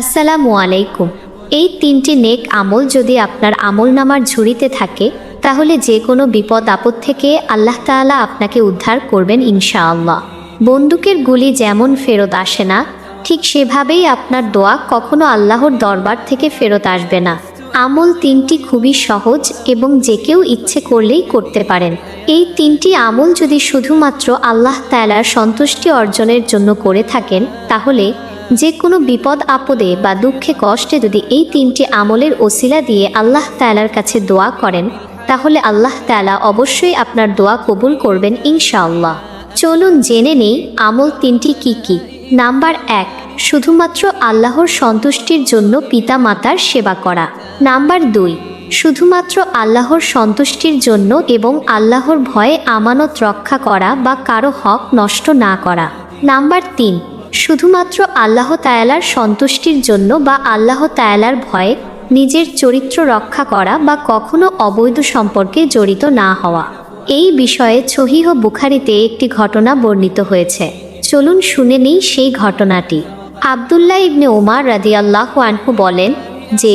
আসসালামু আলাইকুম। এই তিনটি নেক আমল যদি আপনার আমল নামার ঝুড়িতে থাকে, তাহলে যে কোনো বিপদ আপদ থেকে আল্লাহ তাআলা আপনাকে উদ্ধার করবেন ইনশাআল্লাহ। বন্দুকের গুলি যেমন ফেরত আসে না, ঠিক সেভাবেই আপনার দোয়া কখনো আল্লাহর দরবার থেকে ফেরত আসবে না। আমল তিনটি খুবই সহজ এবং যে কেউ ইচ্ছে করলেই করতে পারেন। এই তিনটি আমল যদি শুধুমাত্র আল্লাহ তাআলার সন্তুষ্টি অর্জনের জন্য করে থাকেন, তাহলে যে কোনো বিপদ, আপদে বা দুঃখে, কষ্টে যদি এই তিনটি আমলের ওসিলা দিয়ে আল্লাহ তাআলার কাছে দোয়া করেন, তাহলে আল্লাহ তালা অবশ্যই আপনার দোয়া কবুল করবেন ইনশাআল্লাহ। চলুন জেনে নেই আমল তিনটি কি কি। নাম্বার এক, শুধুমাত্র আল্লাহর সন্তুষ্টির জন্য পিতা মাতার সেবা করা। নাম্বার দুই, শুধুমাত্র আল্লাহর সন্তুষ্টির জন্য এবং আল্লাহর ভয়ে আমানত রক্ষা করা বা কারও হক নষ্ট না করা। নাম্বার তিন শুধুমাত্র আল্লাহ তায়ালার সন্তুষ্টির জন্য বা আল্লাহ তায়ালার ভয়ে নিজের চরিত্র রক্ষা করা বা কখনো অবৈধ সম্পর্কে জড়িত না হওয়া। এই বিষয়ে ছহিহ বুখারিতে একটি ঘটনা বর্ণিত হয়েছে। চলুন শুনে নেই সেই ঘটনাটি। আবদুল্লাহ ইবনে ওমার রাজিয়াল্লাহ আনহু বলেন যে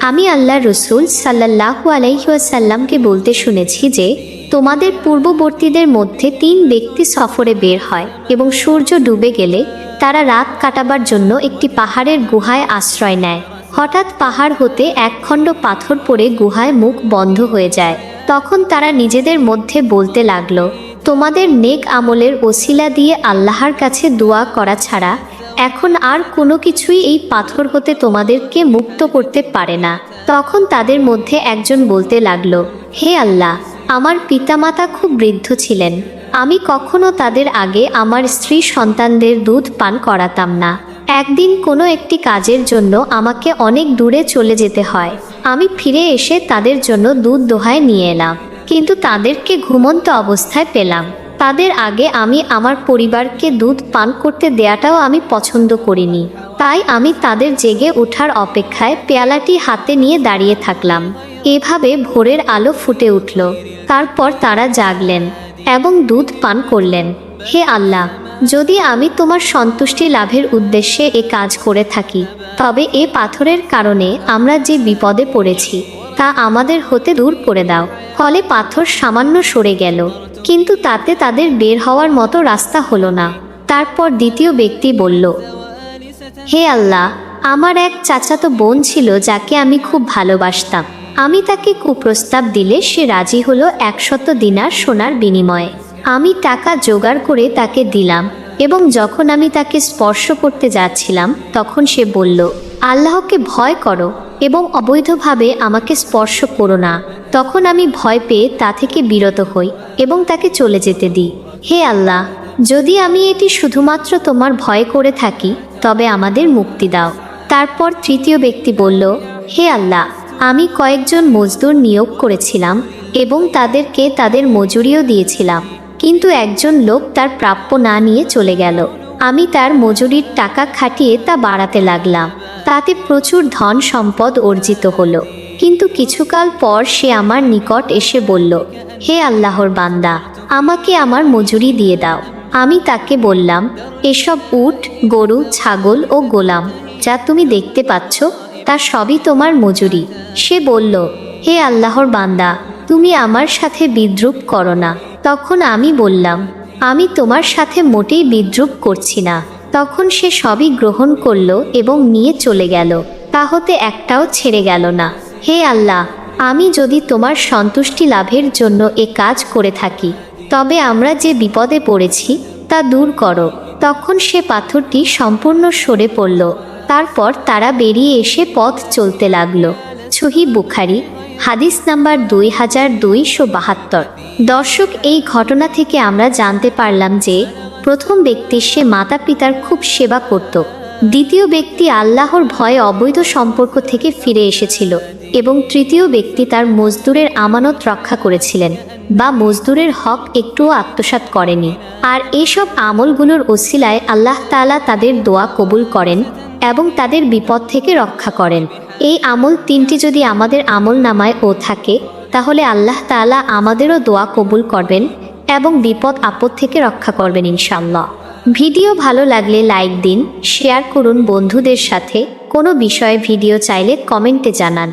আমি আল্লাহ রসুল সাল্লাহু আলাইসাল্লামকে বলতে শুনেছি যে, তোমাদের পূর্ববর্তীদের মধ্যে তিন ব্যক্তি সফরে বের হয় এবং সূর্য ডুবে গেলে তারা রাত কাটাবার জন্য একটি পাহাড়ের গুহায় আশ্রয় নেয়। হঠাৎ পাহাড় হতে একখণ্ড পাথর পড়ে গুহায় মুখ বন্ধ হয়ে যায়। তখন তারা নিজেদের মধ্যে বলতে লাগল, তোমাদের নেক আমলের ওসিলা দিয়ে আল্লাহর কাছে দোয়া করা ছাড়া এখন আর কোনো কিছুই এই পাথর হতে তোমাদেরকে মুক্ত করতে পারে না। তখন তাদের মধ্যে একজন বলতে লাগল, হে আল্লাহ, আমার পিতামাতা খুব বৃদ্ধ ছিলেন। আমি কখনো তাদের আগে আমার স্ত্রী সন্তানদের দুধ পান করাতাম না। একদিন কোনো একটি কাজের জন্য আমাকে অনেক দূরে চলে যেতে হয়। আমি ফিরে এসে তাদের জন্য দুধ দোহায় নিয়ে এলাম। কিন্তু তাদেরকে ঘুমন্ত অবস্থায় পেলাম। তাদের আগে আমি আমার পরিবারকে দুধ পান করতে দেয়াটাও আমি পছন্দ করিনি। তাই আমি তাদের জেগে ওঠার অপেক্ষায় পেয়ালাটি হাতে নিয়ে দাঁড়িয়ে থাকলাম। এভাবে ভোরের আলো ফুটে উঠল। তারপর তারা জাগলেন এবং দুধ পান করলেন। হে আল্লাহ, যদি আমি তোমার সন্তুষ্টি লাভের উদ্দেশ্যে এ কাজ করে থাকি, তবে এ পাথরের কারণে আমরা যে বিপদে পড়েছি, তা আমাদের হতে দূর করে দাও। ফলে পাথর সামান্য সরে গেল। কিন্তু তাতে তাদের বের হওয়ার মতো রাস্তা হলো না। তারপর দ্বিতীয় ব্যক্তি বলল, হে আল্লাহ, আমার এক চাচাতো বোন ছিল যাকে আমি খুব ভালোবাসতাম। আমি তাকে কুপ্রস্তাব দিলে সে রাজি হলো একশত দিনার সোনার বিনিময়ে। আমি টাকা জোগাড় করে তাকে দিলাম এবং যখন আমি তাকে স্পর্শ করতে যাচ্ছিলাম, তখন সে বলল, আল্লাহকে ভয় করো এবং অবৈধভাবে আমাকে স্পর্শ করো না। তখন আমি ভয় পেয়ে তা থেকে বিরত হই এবং তাকে চলে যেতে দিই। হে আল্লাহ, যদি আমি এটি শুধুমাত্র তোমার ভয় করে থাকি, তবে আমাদের মুক্তি দাও। তারপর তৃতীয় ব্যক্তি বলল, হে আল্লাহ, আমি কয়েকজন মজদুর নিয়োগ করেছিলাম এবং তাদেরকে তাদের মজুরিও দিয়েছিলাম, কিন্তু একজন লোক তার প্রাপ্য না নিয়ে চলে গেল। আমি তার মজুরির টাকা খাটিয়ে তা বাড়াতে লাগলাম। তাতে প্রচুর ধন সম্পদ অর্জিত হলো। কিন্তু কিছুকাল পর সে আমার নিকট এসে বলল, হে আল্লাহর বান্দা, আমাকে আমার মজুরি দিয়ে দাও। আমি তাকে বললাম, এসব উট, গরু, ছাগল ও গোলাম যা তুমি দেখতে পাচ্ছ, তা সবই তোমার মজুরি। সে বলল, হে আল্লাহর বান্দা, তুমি আমার সাথে বিদ্রুপ করো না। তখন আমি বললাম, আমি তোমার সাথে মোটেই বিদ্রুপ করছি না। তখন সে সবই গ্রহণ করল এবং নিয়ে চলে গেল তা হতে একটাও ছেড়ে গেল না। হে আল্লাহ, আমি যদি তোমার সন্তুষ্টি লাভের জন্য এ কাজ করে থাকি, তবে আমরা যে বিপদে পড়েছি তা দূর করো। তখন সে পাথরটি সম্পূর্ণ সরে পড়ল। তারপর তারা বেরিয়ে এসে পথ চলতে লাগল। ছহি বুখারি, হাদিস নাম্বার দুই হাজার দুইশো বাহাত্তর। দর্শক, এই ঘটনা থেকে আমরা জানতে পারলাম যে, প্রথম ব্যক্তি সে মাতা পিতার খুব সেবা করত। দ্বিতীয় ব্যক্তি আল্লাহর ভয়ে অবৈধ সম্পর্ক থেকে ফিরে এসেছিল। এবং তৃতীয় ব্যক্তি তার মজদুরের আমানত রক্ষা করেছিলেন, বা মজদুরের হক একটুও আত্মসাৎ করেনি। আর এসব আমলগুলোর ওসিলায় আল্লাহ তাআলা তাদের দোয়া কবুল করেন এবং তাদের বিপদ থেকে রক্ষা করেন। এই আমল তিনটি যদি আমাদের আমল নামায় ও থাকে, তাহলে আল্লাহ তাআলা আমাদেরও দোয়া কবুল করবেন এবং বিপদ আপদ থেকে রক্ষা করবেন ইনশাল্লাহ ভিডিও ভালো লাগলে লাইক দিন, শেয়ার করুন বন্ধুদের সাথে। কোনো বিষয়ে ভিডিও চাইলে কমেন্টে জানান।